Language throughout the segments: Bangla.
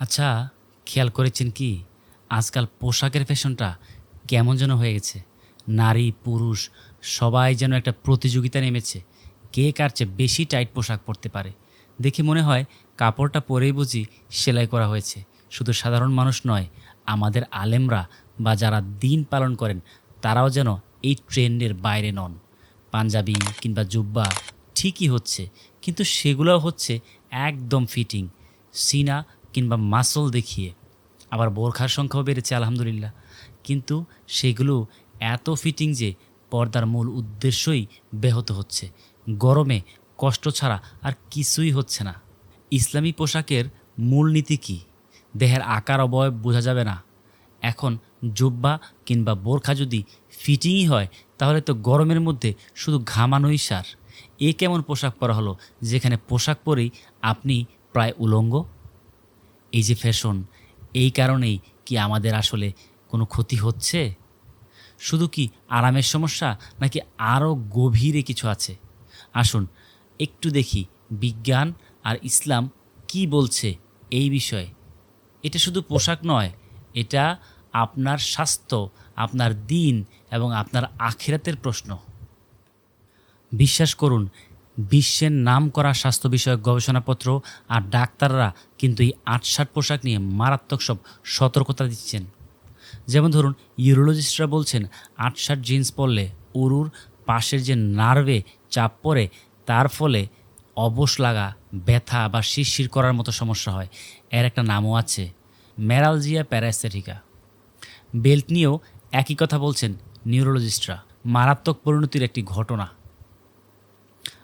আচ্ছা খেয়াল করেছেন কি? আজকাল পোশাকের ফ্যাশনটা কেমন যেন হয়ে গেছে। নারী, পুরুষ, সবাই যেন একটা প্রতিযোগিতা নেমেছে। কে কার চেয়ে বেশি টাইট পোশাক পরতে পারে? দেখে মনে হয় কাপড়টা পরেই বুঝি সেলাই করা হয়েছে। শুধু সাধারণ মানুষ নয়, আমাদের আলেমরা বা যারা দিন পালন করেন, তারাও যেন এই ট্রেন্ডের বাইরে নন। পাঞ্জাবি কিংবা জুব্বা ঠিকই হচ্ছে, কিন্তু সেগুলোও হচ্ছে একদম ফিটিং। সিনা কিংবা মাসল দেখিয়ে আবার বোরখার সংখ্যাও বেড়েছে, আলহামদুলিল্লাহ। কিন্তু সেগুলো এত ফিটিং যে পর্দার মূল উদ্দেশ্যই ব্যাহত হচ্ছে। গরমে কষ্ট ছাড়া আর কিছুই হচ্ছে না। ইসলামী পোশাকের মূলনীতি কী? দেহের আকার অবয়ব বোঝা যাবে না। এখন জুব্বা কিংবা বোরখা যদি ফিটিংই হয়, তাহলে তো গরমের মধ্যে শুধু ঘামানোই সার। এ কেমন পোশাক পরা হলো, যেখানে পোশাক পরেই আপনি প্রায় উলঙ্গ? এই যে ফ্যাশন এই কারণেই কি আমাদের আসলে কোনো ক্ষতি হচ্ছে? শুধু কি আরামের সমস্যা, নাকি আরও গভীরে কিছু আছে? আসুন, একটু দেখি বিজ্ঞান আর ইসলাম কি বলছে এই বিষয়ে। এটা শুধু পোশাক নয়, এটা আপনার স্বাস্থ্য, আপনার দিন এবং আপনার আখিরাতের প্রশ্ন। বিশ্বাস করুন বিশ্বের নাম করা স্বাস্থ্য বিষয়ক গবেষণাপত্র আর ডাক্তাররা কিন্তু এই আটষাট পোশাক নিয়ে মারাত্মক সব সতর্কতা দিচ্ছেন। যেমন ধরুন, ইউরোলজিস্টরা বলছেন, আটষাট জিন্স পরলে উরুর পাশের যে নার্ভে চাপ পড়ে, তার ফলে অবশ লাগা, ব্যথা বা শিরশির করার মতো সমস্যা হয়। এর একটা নামও আছে ম্যারালজিয়া প্যারাস্থেটিকা। বেল্ট নিয়েও একই কথা বলছেন নিউরোলজিস্টরা। মারাত্মক পরিণতির একটি ঘটনা।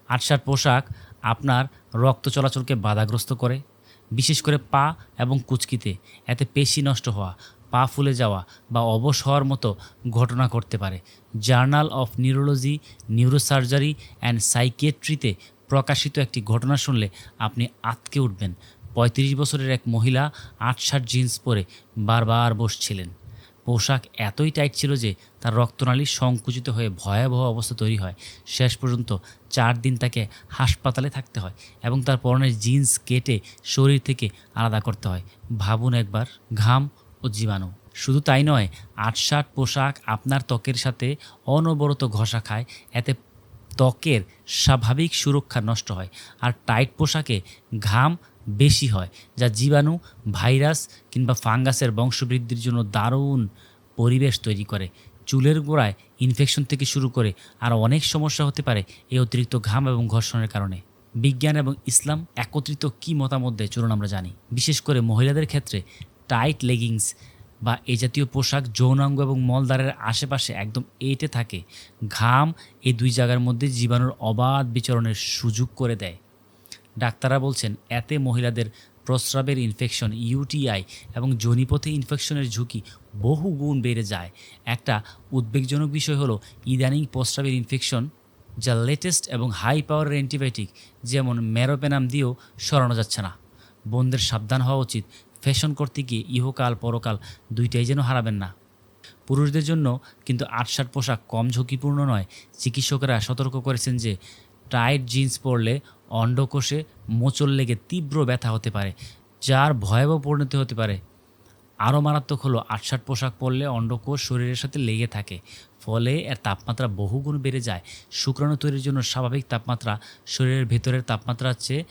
আটসার পোশাক আপনার রক্ত চলাচলকে বাধাগ্রস্ত করে, বিশেষ করে পা এবং কুচকিতে। এতে পেশি নষ্ট হওয়া, পা ফুলে যাওয়া বা অবশ হওয়ার মতো ঘটনা ঘটতে পারে। Journal of neurology, neurosurgery and সাইকিয়েট্রিতে প্রকাশিত একটি ঘটনা শুনলে আপনি আতকে উঠবেন। পঁয়ত্রিশ বছরের এক মহিলা আটষাট জিন্স পরে বারবার বসছিলেন। পোশাক এতই টাইট ছিল যে তার রক্তনালী সংকুচিত হয়ে ভয়াবহ অবস্থা তৈরি হয়। শেষ পর্যন্ত চার দিন তাকে হাসপাতালে থাকতে হয় এবং তার পরনের জিন্স কেটে শরীর থেকে আলাদা করতে হয়। ভাবুন একবার, ঘাম ও জীবাণু। শুধু তাই নয়, আটষাট পোশাক আপনার ত্বকের সাথে অনবরত ঘষা খায়, এতে ত্বকের স্বাভাবিক সুরক্ষা নষ্ট হয়। আর টাইট পোশাকে ঘাম বেশি হয়, যা জীবাণু, ভাইরাস কিংবা ফাঙ্গাসের বংশবৃদ্ধির জন্য দারুণ পরিবেশ তৈরি করে। চুলের গোড়ায় ইনফেকশন থেকে শুরু করে আর অনেক সমস্যা হতে পারে এই অতিরিক্ত ঘাম এবং ঘর্ষণের কারণে। বিজ্ঞান এবং ইসলাম একত্রিত কী মতামত দেয় চলুন আমরা জানি। বিশেষ করে মহিলাদের ক্ষেত্রে টাইট লেগিংস বা এই জাতীয় পোশাক যৌনাঙ্গ এবং মলদ্বারের আশেপাশে একদম এঁটে থাকে। ঘাম এই দুই জায়গার মধ্যে জীবাণুর অবাধ বিচরণের সুযোগ করে দেয়। ডাক্তাররা বলছেন, এতে মহিলাদের প্রস্রাবের ইনফেকশন ইউটিআই এবং জনিপথে ইনফেকশনের ঝুঁকি বহু গুণ বেড়ে যায়। একটা উদ্বেগজনক বিষয় হলো, ইদানিং প্রস্রাবের ইনফেকশন যা লেটেস্ট এবং হাই পাওয়ারের অ্যান্টিবায়োটিক যেমন ম্যারোপেনাম দিয়েও সরানো যাচ্ছে না। বোনদের সাবধান হওয়া উচিত। ফ্যাশন করতে গিয়ে ইহকাল পরকাল দুইটাই যেন হারাবেন না। পুরুষদের জন্য কিন্তু আটষাট পোশাক কম ঝুঁকিপূর্ণ নয়। চিকিৎসকেরা সতর্ক করেছেন যে টাইট জিন্স পরলে অন্ডকোষে মোচল লেগে তীব্র ব্যথা হতে পারে, যার ভয়াবহ পরিণতি হতে পারে। আরও মারাত্মক হলো আটষাট পোশাক পরলে অন্ডকোষ শরীরের সাথে লেগে থাকে, ফলে এর তাপমাত্রা বহুগুণ বেড়ে যায়। শুক্রাণু তৈরির জন্য স্বাভাবিক তাপমাত্রা শরীরের ভেতরের তাপমাত্রার চেয়ে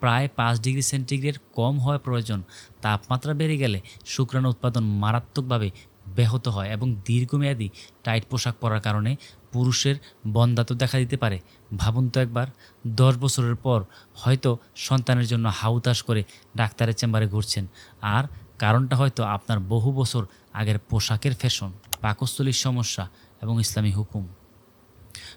প্রায় পাঁচ ডিগ্রি সেন্টিগ্রেড কম হওয়া প্রয়োজন। তাপমাত্রা বেড়ে গেলে শুক্রাণু উৎপাদন মারাত্মকভাবে ব্যাহত হয় এবং দীর্ঘমেয়াদী টাইট পোশাক পরার কারণে পুরুষের বন্ধাত্ম দেখা দিতে পারে। ভাবুন তো একবার, দশ বছরের পর হয়তো সন্তানের জন্য হাউতাস করে ডাক্তারের চেম্বারে ঘুরছেন। আর কারণটা হয়তো আপনার বহু বছর আগের পোশাকের ফ্যাশন, পাকস্থলীর সমস্যা এবং ইসলামী হুকুম।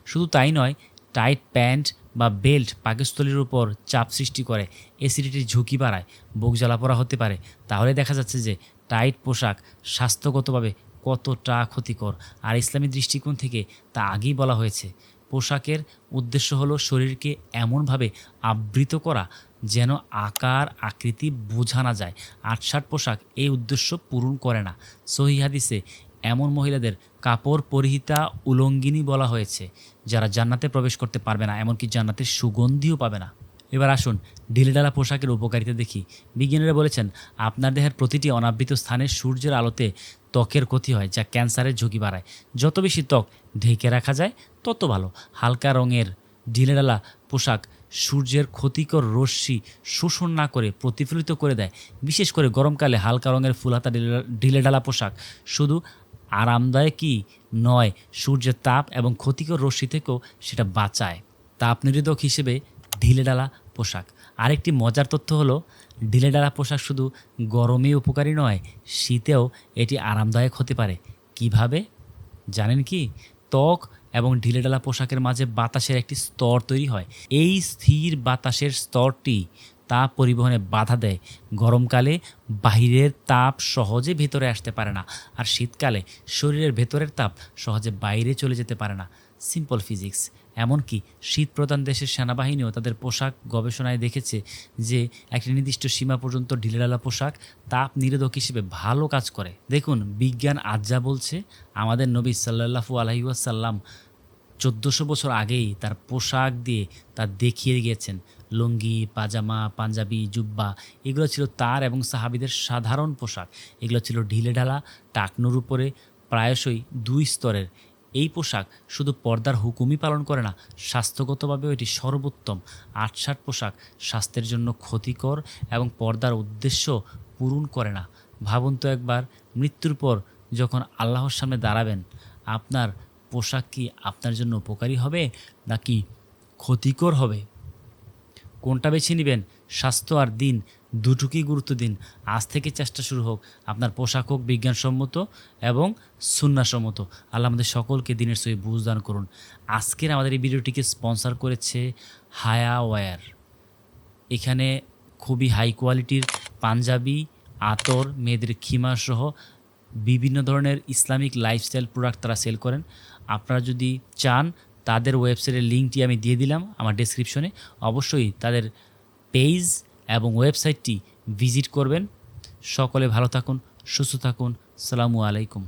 শুধু তাই নয়, টাইট প্যান্ট বা বেল্ট পাকস্থলীর উপর চাপ সৃষ্টি করে, অ্যাসিডিটির ঝুঁকি বাড়ায়, বুক জ্বালা পড়া হতে পারে। তাহলে দেখা যাচ্ছে যে টাইট পোশাক স্বাস্থ্যগতভাবে কতটা ক্ষতিকর। আর ইসলামী দৃষ্টিকোণ থেকে তা আগেই বলা হয়েছে। পোশাকের উদ্দেশ্য হলো শরীরকে এমনভাবে আবৃত করা যেন আকার, আকৃতি বোঝা না যায়। আটষাট পোশাক এই উদ্দেশ্য পূরণ করে না। সহি হাদিসে এমন মহিলাদের কাপড় পরিহিতা উলঙ্গিনী বলা হয়েছে, যারা জান্নাতে প্রবেশ করতে পারবে না, এমনকি জান্নাতের সুগন্ধিও পাবে না। এবার আসুন, ঢিলেঢালা পোশাকের উপকারিতা দেখি। বিজ্ঞানীরা বলেছেন, আপনার দেহের প্রতিটি অনাবৃত স্থানে সূর্যের আলোতে ত্বকের ক্ষতি হয়, যা ক্যান্সারের ঝুঁকি বাড়ায়। যত বেশি ত্বক ঢেকে রাখা যায়, তত ভালো। হালকা রঙের ঢিলেঢালা পোশাক সূর্যের ক্ষতিকর রশ্মি শোষণ না করে প্রতিফলিত করে দেয়। বিশেষ করে গরমকালে হালকা রঙের ফুলহাতা ঢিলে- ঢিলেঢালা পোশাক শুধু আরামদায়কই নয়, সূর্যের তাপ এবং ক্ষতিকর রশ্মি থেকেও সেটা বাঁচায়। তাপ নিরোধক হিসেবে ঢিলেঢালা পোশাক। আরেকটি মজার তথ্য হলো ঢিলেঢালা পোশাক শুধু গরমে উপকারী নয়, শীতেও এটি আরামদায়ক হতে পারে। কীভাবে? জানেন কি? ত্বক এবং ঢিলেঢালা পোশাকের মাঝে বাতাসের একটি স্তর তৈরি হয়। এই স্থির বাতাসের স্তরটি তাপ পরিবহনে বাধা দেয়। গরমকালে বাহিরের তাপ সহজে ভেতরে আসতে পারে না, আর শীতকালে শরীরের ভেতরের তাপ সহজে বাইরে চলে যেতে পারে না। সিম্পল ফিজিক্স এমনকি শীত প্রধান দেশের সেনাবাহিনীও তাদের পোশাক গবেষণায় দেখেছে যে একটি নির্দিষ্ট সীমা পর্যন্ত ঢিলেঢালা পোশাক তাপ নিরোধক হিসেবে ভালো কাজ করে। দেখুন, বিজ্ঞান আজ যা বলছে, আমাদের নবী সাল্লাহু আলহিউসাল্লাম চোদ্দোশো বছর আগেই তার পোশাক দিয়ে তা দেখিয়ে গিয়েছেন। লুঙ্গি, পাজামা, পাঞ্জাবি, জুব্বা, এগুলো ছিল তার এবং সাহাবিদের সাধারণ পোশাক। এগুলো ছিল ঢিলেঢালা, টাকনুর উপরে, প্রায়শই দুই স্তরের। এই পোশাক শুধু পর্দার হুকুমই পালন করে না, স্বাস্থ্যগতভাবেও এটি সর্বোত্তম। আটসাট পোশাক স্বাস্থ্যের জন্য ক্ষতিকর এবং পর্দার উদ্দেশ্য পূরণ করে না। ভাবুন তো একবার, মৃত্যুর পর যখন আল্লাহর সামনে দাঁড়াবেন, আপনার পোশাক কি আপনার জন্য উপকারী হবে নাকি ক্ষতিকর হবে? কোনটা বেছে নেবেন? স্বাস্থ্য আর দিন দুটুকুই গুরুত্ব দিন। আজ থেকে চেষ্টা শুরু হোক। আপনার পোশাক হোক, বিজ্ঞানসম্মত এবং সুন্নাসম্মত। আল্লাহ আমাদের সকলকে দিনের সহি বুঝদান করুন। আজকের আমাদের এই ভিডিওটিকে স্পন্সার করেছে হায়া ওয়্যার। এখানে খুবই হাই কোয়ালিটির পাঞ্জাবি, আতর, মেয়েদের খিমা সহ বিভিন্ন ধরনের ইসলামিক লাইফস্টাইল প্রোডাক্ট তারা সেল করেন। আপনারা যদি চান, তাদের ওয়েবসাইটের লিঙ্কটি আমি দিয়ে দিলাম আমার ডেসক্রিপশনে অবশ্যই তাদের পেজ এবং ওয়েবসাইটটি ভিজিট করবেন। সকলে ভালো থাকুন সুস্থ থাকুন। সালামু আলাইকুম।